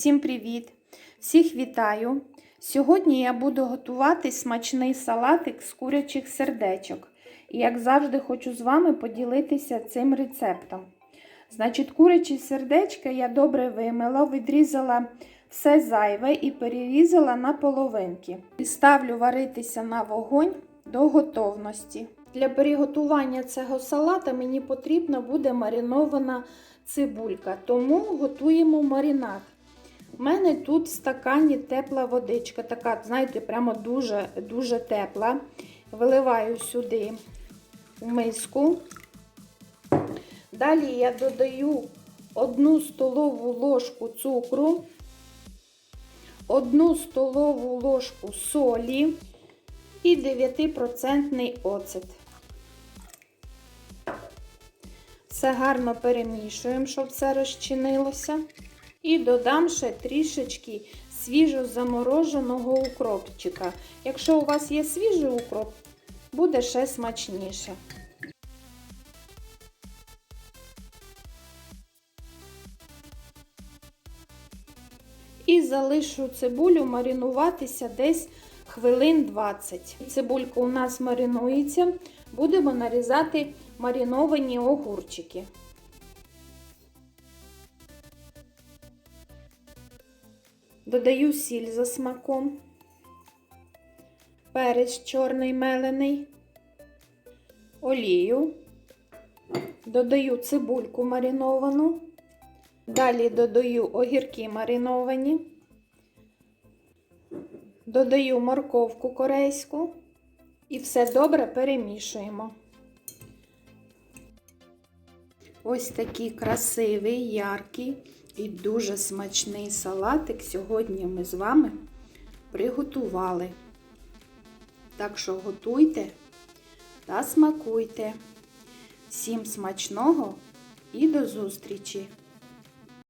Всім привіт! Всіх вітаю! Сьогодні я буду готувати смачний салатик з курячих сердечок. І, як завжди, хочу з вами поділитися цим рецептом. Значить, курячі сердечка я добре вимила, відрізала все зайве і перерізала на половинки. І ставлю варитися на вогонь до готовності. Для приготування цього салата мені потрібна буде маринована цибулька, тому готуємо маринад. У мене тут в стакані тепла водичка, така, знаєте, прямо дуже-дуже тепла. Виливаю сюди в миску. Далі я додаю 1 столову ложку цукру, 1 столову ложку солі і 9% оцет. Все гарно перемішуємо, щоб все розчинилося. І додам ще трішечки свіжо замороженого укропчика. Якщо у вас є свіжий укроп, буде ще смачніше. І залишу цибулю маринуватися десь хвилин 20. Цибулька у нас маринується, будемо нарізати мариновані огурчики. Додаю сіль за смаком, перець чорний мелений, олію, додаю цибульку мариновану, далі додаю огірки мариновані, додаю морковку корейську. І все добре перемішуємо. Ось такий красивий, яркий і дуже смачний салатик сьогодні ми з вами приготували. Так що готуйте та смакуйте. Всім смачного і до зустрічі!